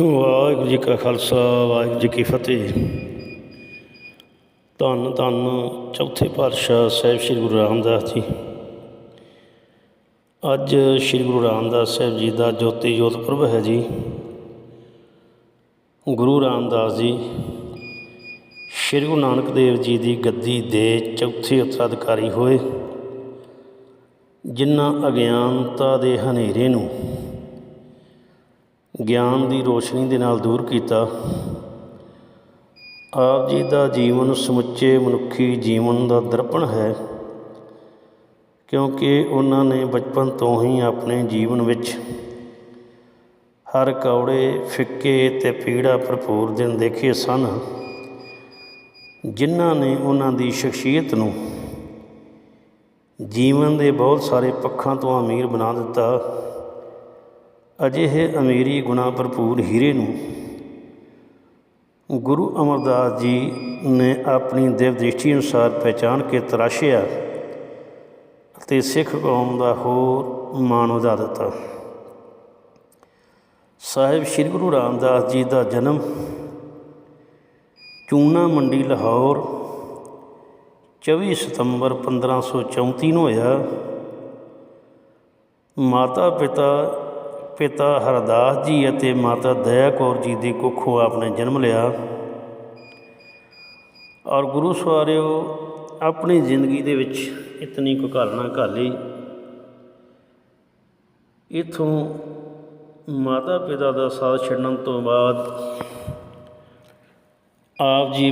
ਵਾਹਿਗੁਰੂ ਜੀ ਕਾ ਖਾਲਸਾ, ਵਾਹਿਗੁਰੂ ਜੀ ਕੀ ਫਤਿਹ। ਧੰਨ ਧੰਨ ਚੌਥੇ ਪਾਤਸ਼ਾਹ ਸਾਹਿਬ ਸ੍ਰੀ ਗੁਰੂ ਰਾਮਦਾਸ ਜੀ। ਅੱਜ ਸ੍ਰੀ ਗੁਰੂ ਰਾਮਦਾਸ ਸਾਹਿਬ ਜੀ ਦਾ ਜੋਤੀ ਜੋਤ ਪੁਰਬ ਹੈ ਜੀ। ਗੁਰੂ ਰਾਮਦਾਸ ਜੀ, ਸ੍ਰੀ ਗੁਰੂ ਨਾਨਕ ਦੇਵ ਜੀ ਦੀ ਗੱਦੀ ਦੇ ਚੌਥੇ ਉਤਰਾਧਿਕਾਰੀ ਹੋਏ, ਜਿਨ੍ਹਾਂ ਅਗਿਆਨਤਾ ਦੇ ਹਨੇਰੇ ਨੂੰ ਗਿਆਨ ਦੀ ਰੋਸ਼ਨੀ ਦੇ ਨਾਲ ਦੂਰ ਕੀਤਾ। ਆਪ ਜੀ ਦਾ ਜੀਵਨ ਸਮੁੱਚੇ ਮਨੁੱਖੀ ਜੀਵਨ ਦਾ ਦਰਪਣ ਹੈ, ਕਿਉਂਕਿ ਉਹਨਾਂ ਨੇ ਬਚਪਨ ਤੋਂ ਹੀ ਆਪਣੇ ਜੀਵਨ ਵਿੱਚ ਹਰ ਕੌੜੇ, ਫਿੱਕੇ ਤੇ ਪੀੜਾ ਭਰਪੂਰ ਦਿਨ ਦੇਖੇ ਸਨ, ਜਿਨ੍ਹਾਂ ਨੇ ਉਹਨਾਂ ਦੀ ਸ਼ਖਸੀਅਤ ਨੂੰ ਜੀਵਨ ਦੇ ਬਹੁਤ ਸਾਰੇ ਪੱਖਾਂ ਤੋਂ ਅਮੀਰ ਬਣਾ ਦਿੱਤਾ। ਅਜਿਹੇ ਅਮੀਰੀ ਗੁਣਾ ਭਰਪੂਰ ਹੀਰੇ ਨੂੰ ਗੁਰੂ ਅਮਰਦਾਸ ਜੀ ਨੇ ਆਪਣੀ ਦਿਵ ਦ੍ਰਿਸ਼ਟੀ ਅਨੁਸਾਰ ਪਹਿਚਾਨ ਕੇ ਤਰਾਸ਼ਿਆ ਅਤੇ ਸਿੱਖ ਕੌਮ ਦਾ ਹੋਰ ਮਾਣ ਵਧਾ ਦਿੱਤਾ। ਸਾਹਿਬ ਸ੍ਰੀ ਗੁਰੂ ਰਾਮਦਾਸ ਜੀ ਦਾ ਜਨਮ ਚੂਨਾ ਮੰਡੀ, ਲਾਹੌਰ 24 ਸਤੰਬਰ 1534 ਨੂੰ ਹੋਇਆ। ਮਾਤਾ ਪਿਤਾ ਪਿਤਾ ਹਰਦਾਸ ਜੀ ਅਤੇ ਮਾਤਾ ਦਇਆ ਕੌਰ ਜੀ ਦੀ ਕੁੱਖੋਂ ਆਪਨੇ ਜਨਮ ਲਿਆ। ਔਰ ਗੁਰੂ ਸਵਾਰਿਓ, ਆਪਣੀ ਜ਼ਿੰਦਗੀ ਦੇ ਵਿੱਚ ਇਤਨੀ ਕੁ ਘਾਲਣਾ ਘਾਲੀ। ਇਥੋਂ ਮਾਤਾ ਪਿਤਾ ਦਾ ਸਾਥ ਛੱਡਣ ਤੋਂ ਬਾਅਦ ਆਪ ਜੀ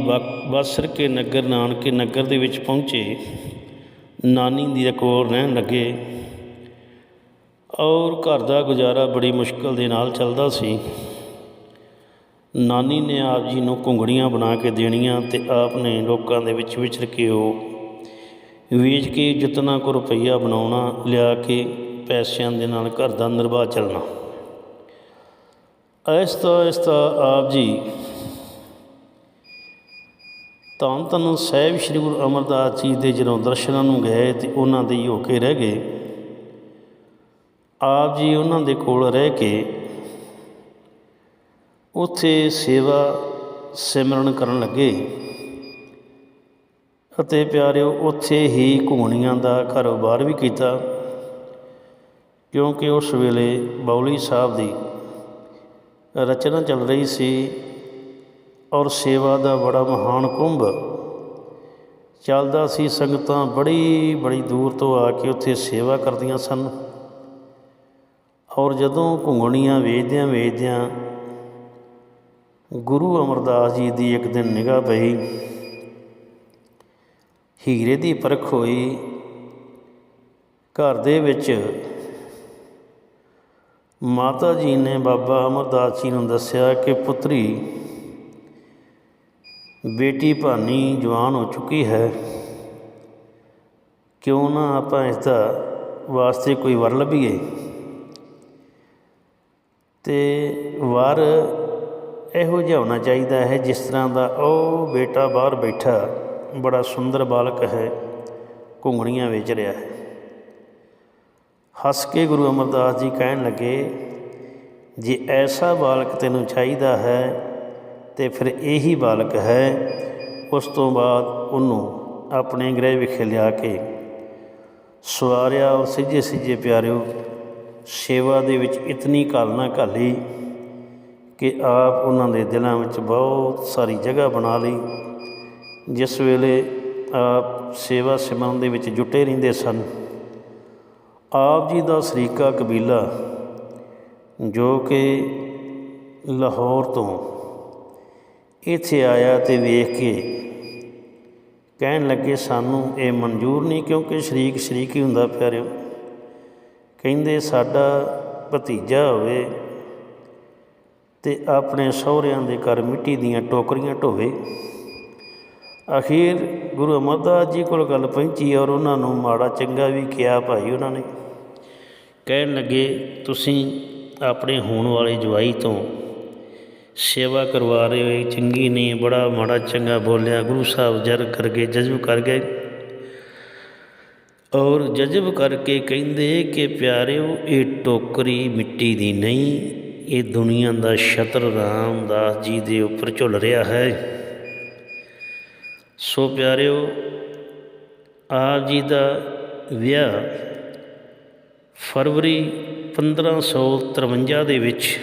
ਬਸਰ ਕੇ ਨਗਰ, ਨਾਨਕੇ ਨਗਰ ਦੇ ਵਿੱਚ ਪਹੁੰਚੇ। ਨਾਨੀ ਦੀ ਕੋਲ ਰਹਿਣ ਲੱਗੇ। ਔਰ ਘਰ ਦਾ ਗੁਜ਼ਾਰਾ ਬੜੀ ਮੁਸ਼ਕਲ ਦੇ ਨਾਲ ਚੱਲਦਾ ਸੀ। ਨਾਨੀ ਨੇ ਆਪ ਜੀ ਨੂੰ ਘੁੰਗੜੀਆਂ ਬਣਾ ਕੇ ਦੇਣੀਆਂ ਤੇ ਆਪ ਨੇ ਲੋਕਾਂ ਦੇ ਵਿੱਚ ਵਿਚਰ ਕੇ ਉਹ ਵੇਚ ਕੇ ਜਿਤਨਾ ਕੋ ਰੁਪਈਆ ਬਣਾਉਣਾ, ਲਿਆ ਕੇ ਪੈਸਿਆਂ ਦੇ ਨਾਲ ਘਰ ਦਾ ਨਿਰਵਾਹ ਚੱਲਣਾ। ਆਹਿਸਤਾ ਆਹਿਸਤਾ ਆਪ ਜੀ ਧੰਨ ਧੰਨ ਸਾਹਿਬ ਸ੍ਰੀ ਗੁਰੂ ਅਮਰਦਾਸ ਜੀ ਦੇ ਜਦੋਂ ਦਰਸ਼ਨਾਂ ਨੂੰ ਗਏ ਤੇ ਉਹਨਾਂ ਦੇ ਹੀ ਹੋ ਕੇ ਰਹਿ ਗਏ। ਆਪ ਜੀ ਉਹਨਾਂ ਦੇ ਕੋਲ ਰਹਿ ਕੇ ਉੱਥੇ ਸੇਵਾ ਸਿਮਰਨ ਕਰਨ ਲੱਗੇ। ਅਤੇ ਪਿਆਰਿਓ, ਉੱਥੇ ਹੀ ਘੁੰਗਣੀਆਂ ਦਾ ਕਾਰੋਬਾਰ ਵੀ ਕੀਤਾ, ਕਿਉਂਕਿ ਉਸ ਵੇਲੇ ਬੌਲੀ ਸਾਹਿਬ ਦੀ ਰਚਨਾ ਚੱਲ ਰਹੀ ਸੀ ਔਰ ਸੇਵਾ ਦਾ ਬੜਾ ਮਹਾਨ ਕੁੰਭ ਚੱਲਦਾ ਸੀ। ਸੰਗਤਾਂ ਬੜੀ ਬੜੀ ਦੂਰ ਤੋਂ ਆ ਕੇ ਉੱਥੇ ਸੇਵਾ ਕਰਦੀਆਂ ਸਨ। ਔਰ ਜਦੋਂ ਘੁੰਗਣੀਆਂ ਵੇਚਦਿਆਂ ਵੇਚਦਿਆਂ ਗੁਰੂ ਅਮਰਦਾਸ ਜੀ ਦੀ ਇੱਕ ਦਿਨ ਨਿਗਾਹ ਪਈ, ਹੀਰੇ ਦੀ ਪਰਖ ਹੋਈ, ਘਰ ਦੇ ਵਿੱਚ ਮਾਤਾ ਜੀ ਨੇ ਬਾਬਾ ਅਮਰਦਾਸ ਜੀ ਨੂੰ ਦੱਸਿਆ ਕਿ ਪੁੱਤਰੀ, ਬੇਟੀ ਭਾਨੀ ਜਵਾਨ ਹੋ ਚੁੱਕੀ ਹੈ। ਕਿਉਂ ਨਾ ਆਪਾਂ ਇਸ ਦਾ ਵਾਸਤੇ ਕੋਈ ਵਰ ਲੱਭੀਏ? ਅਤੇ ਵਰ ਇਹੋ ਜਿਹਾ ਹੋਣਾ ਚਾਹੀਦਾ ਹੈ ਜਿਸ ਤਰ੍ਹਾਂ ਦਾ ਉਹ ਬੇਟਾ ਬਾਹਰ ਬੈਠਾ ਬੜਾ ਸੁੰਦਰ ਬਾਲਕ ਹੈ, ਘੁੰਗਣੀਆਂ ਵੇਚ ਰਿਹਾ ਹੈ। ਹੱਸ ਕੇ ਗੁਰੂ ਅਮਰਦਾਸ ਜੀ ਕਹਿਣ ਲੱਗੇ, ਜੇ ਐਸਾ ਬਾਲਕ ਤੈਨੂੰ ਚਾਹੀਦਾ ਹੈ, ਤੇ ਫਿਰ ਇਹੀ ਬਾਲਕ ਹੈ, ਉਸ ਤੋਂ ਬਾਅਦ ਉਹਨੂੰ ਆਪਣੇ ਗ੍ਰਹਿ ਵਿਖੇ ਲਿਆ ਕੇ ਸਵਾਰਿਆ ਔਰ ਸਿੱਜੇ ਸਿੱਜੇ ਪਿਆਰਿਓ ਸੇਵਾ ਦੇ ਵਿੱਚ ਇਤਨੀ ਘਾਲਣਾ ਘਾਲੀ ਕਿ ਆਪ ਉਹਨਾਂ ਦੇ ਦਿਲਾਂ ਵਿੱਚ ਬਹੁਤ ਸਾਰੀ ਜਗ੍ਹਾ ਬਣਾ ਲਈ। ਜਿਸ ਵੇਲੇ ਆਪ ਸੇਵਾ ਸਿਮਰਨ ਦੇ ਵਿੱਚ ਜੁਟੇ ਰਹਿੰਦੇ ਸਨ, ਆਪ ਜੀ ਦਾ ਸਰੀਕਾ ਕਬੀਲਾ ਜੋ ਕਿ ਲਾਹੌਰ ਤੋਂ ਇੱਥੇ ਆਇਆ ਤੇ ਵੇਖ ਕੇ ਕਹਿਣ ਲੱਗੇ, ਸਾਨੂੰ ਇਹ ਮਨਜ਼ੂਰ ਨਹੀਂ ਕਿਉਂਕਿ ਸ਼ਰੀਕ ਸ਼ਰੀਕ ਹੀ ਹੁੰਦਾ ਪਿਆਰਿਓ ਕਹਿੰਦੇ ਸਾਡਾ ਭਤੀਜਾ ਹੋਵੇ ਤੇ ਆਪਣੇ ਸਹੁਰਿਆਂ ਦੇ ਘਰ ਮਿੱਟੀ ਦੀਆਂ ਟੋਕਰੀਆਂ ਢੋਵੇ। ਅਖੀਰ ਗੁਰੂ ਅਮਰਦਾਸ ਜੀ ਕੋਲ ਗੱਲ ਪਹੁੰਚੀ ਔਰ ਉਹਨਾਂ ਨੂੰ ਮਾੜਾ ਚੰਗਾ ਵੀ ਕਿਹਾ ਭਾਈ ਉਹਨਾਂ ਨੇ। ਕਹਿਣ ਲੱਗੇ, ਤੁਸੀਂ ਆਪਣੇ ਹੋਣ ਵਾਲੇ ਜਵਾਈ ਤੋਂ ਸੇਵਾ ਕਰਵਾ ਰਹੇ ਹੋ ਚੰਗੀ ਨਹੀਂ, ਬੜਾ ਮਾੜਾ ਚੰਗਾ ਬੋਲਿਆ, ਗੁਰੂ ਸਾਹਿਬ ਜਰ ਕਰਕੇ ਜਜ਼ਬ ਕਰ ਗਏ। ਔਰ ਜਜ਼ਬ ਕਰਕੇ ਕਹਿੰਦੇ ਕਿ ਪਿਆਰਿਓ, ਇਹ ਟੋਕਰੀ ਮਿੱਟੀ ਦੀ ਨਹੀਂ, ਇਹ ਦੁਨੀਆ ਦਾ ਛਤਰ ਰਾਮਦਾਸ ਜੀ ਦੇ ਉੱਪਰ ਝੁੱਲ ਰਿਹਾ ਹੈ। ਸੋ ਪਿਆਰਿਓ, ਆਪ ਜੀ ਦਾ ਵਿਆਹ ਫਰਵਰੀ 1553 ਦੇ ਵਿੱਚ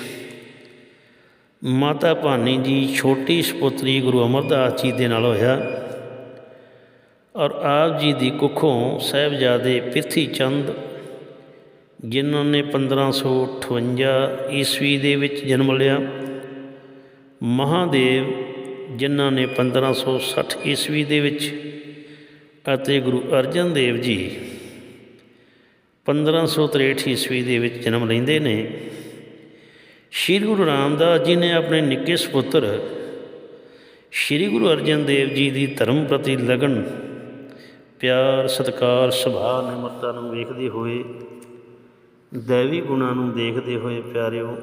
ਮਾਤਾ ਭਾਨੀ ਜੀ ਛੋਟੀ ਸਪੁੱਤਰੀ ਗੁਰੂ ਅਮਰਦਾਸ ਜੀ ਦੇ ਨਾਲ ਹੋਇਆ। ਔਰ ਆਪ ਜੀ ਦੀ ਕੁੱਖੋਂ ਸਾਹਿਬਜ਼ਾਦੇ ਪ੍ਰਿਥੀ ਚੰਦ ਜਿਨ੍ਹਾਂ ਨੇ 1558 ਈਸਵੀ ਦੇ ਵਿੱਚ ਜਨਮ ਲਿਆ, ਮਹਾਦੇਵ, ਜਿਨ੍ਹਾਂ ਨੇ 1560 ਈਸਵੀ ਦੇ ਵਿੱਚ ਅਤੇ ਗੁਰੂ ਅਰਜਨ ਦੇਵ ਜੀ 1563 ਈਸਵੀ ਦੇ ਵਿੱਚ ਜਨਮ ਲੈਂਦੇ ਨੇ, ਸ਼੍ਰੀ ਗੁਰੂ ਰਾਮਦਾਸ ਜੀ ਨੇ ਆਪਣੇ ਨਿੱਕੇ ਸੁਪੁੱਤਰ ਸ਼੍ਰੀ ਗੁਰੂ ਅਰਜਨ ਦੇਵ ਜੀ ਦੀ ਧਰਮ ਪ੍ਰਤੀ ਲਗਨ ਪਿਆਰ, ਸਤਿਕਾਰ, ਸੁਭਾਅ, ਨਿਮਰਤਾ ਨੂੰ ਵੇਖਦੇ ਹੋਏ, ਦੇਵੀ ਗੁਣਾਂ ਨੂੰ ਦੇਖਦੇ ਹੋਏ ਪਿਆਰਿਓ,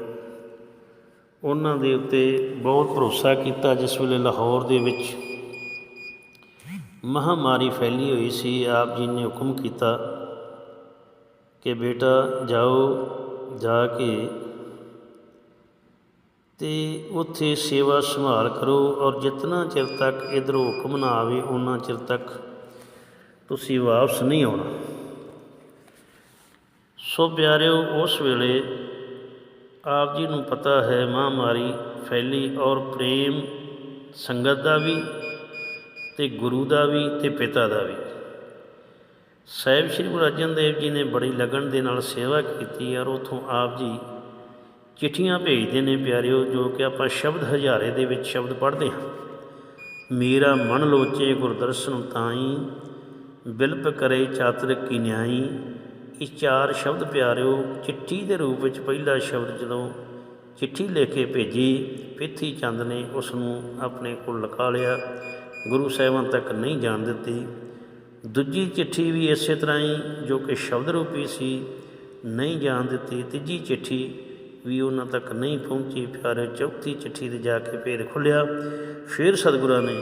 ਉਹਨਾਂ ਦੇ ਉੱਤੇ ਬਹੁਤ ਭਰੋਸਾ ਕੀਤਾ ਜਿਸ ਵੇਲੇ ਲਾਹੌਰ ਦੇ ਵਿੱਚ ਮਹਾਮਾਰੀ ਫੈਲੀ ਹੋਈ ਸੀ, ਆਪ ਜੀ ਨੇ ਹੁਕਮ ਕੀਤਾ ਕਿ ਬੇਟਾ ਜਾਓ, ਜਾ ਕੇ ਤੇ ਉੱਥੇ ਸੇਵਾ ਸੰਭਾਲ ਕਰੋ ਔਰ ਜਿਤਨਾ ਚਿਰ ਤੱਕ ਇਧਰੋਂ ਹੁਕਮ ਨਾ ਆਵੇ ਉਹਨਾਂ ਚਿਰ ਤੱਕ ਤੁਸੀਂ ਵਾਪਸ ਨਹੀਂ ਆਉਣਾ। ਸੋ ਪਿਆਰਿਓ, ਉਸ ਵੇਲੇ ਆਪ ਜੀ ਨੂੰ ਪਤਾ ਹੈ, ਮਹਾਮਾਰੀ ਫੈਲੀ ਔਰ ਪ੍ਰੇਮ ਸੰਗਤ ਦਾ ਵੀ ਤੇ ਗੁਰੂ ਦਾ ਵੀ ਤੇ ਪਿਤਾ ਦਾ ਵੀ। ਸਾਹਿਬ ਸ੍ਰੀ ਗੁਰੂ ਅਰਜਨ ਦੇਵ ਜੀ ਨੇ ਬੜੀ ਲਗਨ ਦੇ ਨਾਲ ਸੇਵਾ ਕੀਤੀ ਔਰ ਉਥੋਂ ਆਪ ਜੀ ਚਿੱਠੀਆਂ ਭੇਜਦੇ ਨੇ ਪਿਆਰਿਓ, ਜੋ ਕਿ ਆਪਾਂ ਸ਼ਬਦ ਹਜ਼ਾਰੇ ਦੇ ਵਿੱਚ ਸ਼ਬਦ ਪੜ੍ਹਦੇ ਹਾਂ। ਮੇਰਾ ਮਨ ਲੋਚੇ ਗੁਰਦਰਸ਼ਨ ਤਾਈ ਬਿਲਪ ਕਰੇ ਚਾਤਰ ਕੀ ਨਿਆਈ ਇਹ ਚਾਰ ਸ਼ਬਦ ਪਿਆਰਿਓ, ਚਿੱਠੀ ਦੇ ਰੂਪ ਵਿੱਚ ਪਹਿਲਾ ਸ਼ਬਦ ਜਦੋਂ ਚਿੱਠੀ ਲਿਖ ਕੇ ਭੇਜੀ, ਪਿੱਥੀ ਚੰਦ ਨੇ ਉਸ ਨੂੰ ਆਪਣੇ ਕੋਲ ਲਗਾ ਲਿਆ, ਗੁਰੂ ਸਾਹਿਬਾਂ ਤੱਕ ਨਹੀਂ ਜਾਣ ਦਿੱਤੀ। ਦੂਜੀ ਚਿੱਠੀ ਵੀ ਇਸੇ ਤਰ੍ਹਾਂ ਹੀ, ਜੋ ਕਿ ਸ਼ਬਦ ਰੂਪੀ ਸੀ, ਨਹੀਂ ਜਾਣ ਦਿੱਤੀ। ਤੀਜੀ ਚਿੱਠੀ ਵੀ ਉਹਨਾਂ ਤੱਕ ਨਹੀਂ ਪਹੁੰਚੀ, ਪਿਆਰੇ ਚੌਥੀ ਚਿੱਠੀ ਤੇ ਜਾ ਕੇ ਭੇਦ ਖੁੱਲਿਆ ਫਿਰ ਸਤਿਗੁਰਾਂ ਨੇ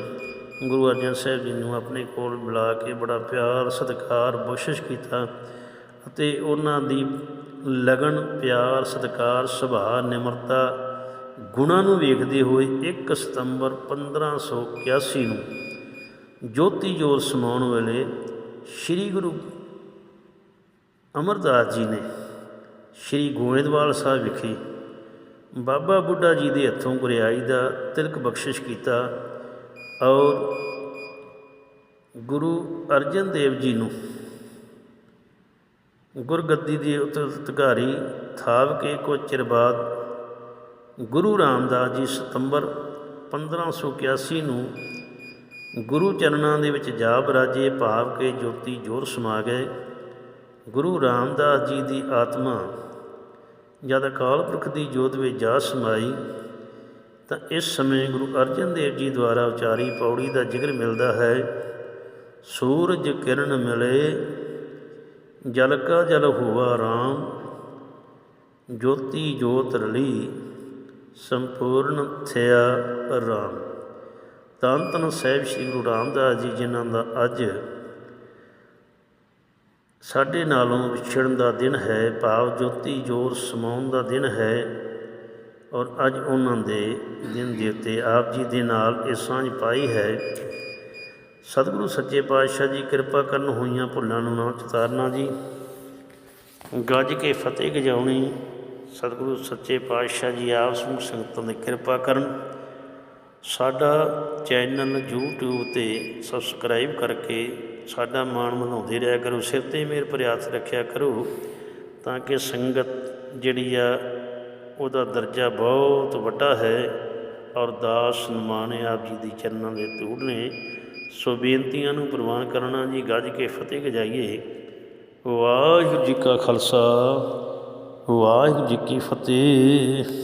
ਗੁਰੂ ਅਰਜਨ ਸਾਹਿਬ ਜੀ ਨੂੰ ਆਪਣੇ ਕੋਲ ਬੁਲਾ ਕੇ ਬੜਾ ਪਿਆਰ, ਸਤਿਕਾਰ, ਬਖਸ਼ਿਸ਼ ਕੀਤਾ ਅਤੇ ਉਹਨਾਂ ਦੀ ਲਗਨ, ਪਿਆਰ, ਸਤਿਕਾਰ, ਸੁਭਾਅ, ਨਿਮਰਤਾ ਗੁਣਾਂ ਨੂੰ ਵੇਖਦੇ ਹੋਏ 1 ਸਤੰਬਰ 1581 ਨੂੰ ਜੋਤੀ ਜੋਤ ਸਮਾਉਣ ਵੇਲੇ ਸ੍ਰੀ ਗੁਰੂ ਅਮਰਦਾਸ ਜੀ ਨੇ ਸ੍ਰੀ ਗੋਇੰਦਵਾਲ ਸਾਹਿਬ ਵਿਖੇ ਬਾਬਾ ਬੁੱਢਾ ਜੀ ਦੇ ਹੱਥੋਂ ਗੁਰਿਆਈ ਦਾ ਤਿਲਕ ਬਖਸ਼ਿਸ਼ ਕੀਤਾ। ਔਰ ਗੁਰੂ ਅਰਜਨ ਦੇਵ ਜੀ ਨੂੰ ਗੁਰਗੱਦੀ ਦੇ ਉਤਰਤਕਾਰੀ ਥਾਵ ਕੇ ਕੁਝ ਚਿਰ ਬਾਅਦ ਗੁਰੂ ਰਾਮਦਾਸ ਜੀ ਸਤੰਬਰ 1581 ਨੂੰ ਗੁਰੂ ਚਰਨਾਂ ਦੇ ਵਿੱਚ ਜਾ ਬਰਾਜੇ ਭਾਵ ਕੇ ਜੋਤੀ ਜੋਰ ਸਮਾ ਗਏ। ਗੁਰੂ ਰਾਮਦਾਸ ਜੀ ਦੀ ਆਤਮਾ ਜਦ ਅਕਾਲ ਪੁਰਖ ਦੀ ਜੋਤ ਵਿੱਚ ਜਾ ਸਮਾਈ ਤਾਂ ਇਸ ਸਮੇਂ ਗੁਰੂ ਅਰਜਨ ਦੇਵ ਜੀ ਦੁਆਰਾ ਉਚਾਰੀ ਪੌੜੀ ਦਾ ਜ਼ਿਕਰ ਮਿਲਦਾ ਹੈ, ਸੂਰਜ ਕਿਰਨ ਮਿਲੇ ਜਲ ਕਾ ਜਲ ਹੋਵਾ ਰਾਮ, ਜੋਤੀ ਜੋਤ ਰਲੀ, ਸੰਪੂਰਨ ਥਿਆ ਰਾਮ। ਤਨ ਤਨ ਸਾਹਿਬ ਸ੍ਰੀ ਗੁਰੂ ਰਾਮਦਾਸ ਜੀ, ਜਿਨ੍ਹਾਂ ਦਾ ਅੱਜ ਸਾਡੇ ਨਾਲੋਂ ਵਿਛੜਨ ਦਾ ਦਿਨ ਹੈ, ਭਾਵ ਜੋਤੀ ਜੋਰ ਸਮਾਉਣ ਦਾ ਦਿਨ ਹੈ ਔਰ ਅੱਜ ਉਹਨਾਂ ਦੇ ਦਿਨ ਦੇ ਉੱਤੇ ਆਪ ਜੀ ਦੇ ਨਾਲ ਇਹ ਸਾਂਝ ਪਾਈ ਹੈ। ਸਤਿਗੁਰੂ ਸੱਚੇ ਪਾਤਸ਼ਾਹ ਜੀ, ਕਿਰਪਾ ਕਰਨ ਹੋਈਆਂ ਭੁੱਲਾਂ ਨੂੰ ਨਾ ਚਤਾਰਨਾ ਜੀ। ਗੱਜ ਕੇ ਫਤਿਹ ਗਜਾਉਣੀ। ਸਤਿਗੁਰੂ ਸੱਚੇ ਪਾਤਸ਼ਾਹ ਜੀ ਆਪ ਸਮੂਹ ਸੰਗਤਾਂ ਦੀ ਕਿਰਪਾ ਕਰਨ। ਸਾਡਾ ਚੈਨਲ YouTube ਤੇ ਸਬਸਕ੍ਰਾਈਬ ਕਰਕੇ ਸਾਡਾ ਮਾਣ ਵਧਾਉਂਦੇ ਰਿਹਾ ਕਰੋ। ਸਿਰ ਤੇ ਮੇਰ ਪ੍ਰਯਾਸ ਰੱਖਿਆ ਕਰੋ ਤਾਂ ਕਿ ਸੰਗਤ ਜਿਹੜੀ ਆ ਉਹਦਾ ਦਰਜਾ ਬਹੁਤ ਵੱਡਾ ਹੈ ਔਰ ਦਾਸ ਨਮਾਣੇ ਆਪ ਜੀ ਦੀ ਚਰਨਾਂ ਦੇ ਧੂੜ ਨੇ। ਸੋ ਬੇਨਤੀਆਂ ਨੂੰ ਪ੍ਰਵਾਨ ਕਰਨਾ ਜੀ, ਗੱਜ ਕੇ ਫਤਿਹ ਗਜਾਈਏ। ਵਾਹਿਗੁਰੂ ਜੀ ਕਾ ਖਾਲਸਾ, ਵਾਹਿਗੁਰੂ ਜੀ ਕੀ ਫਤਿਹ।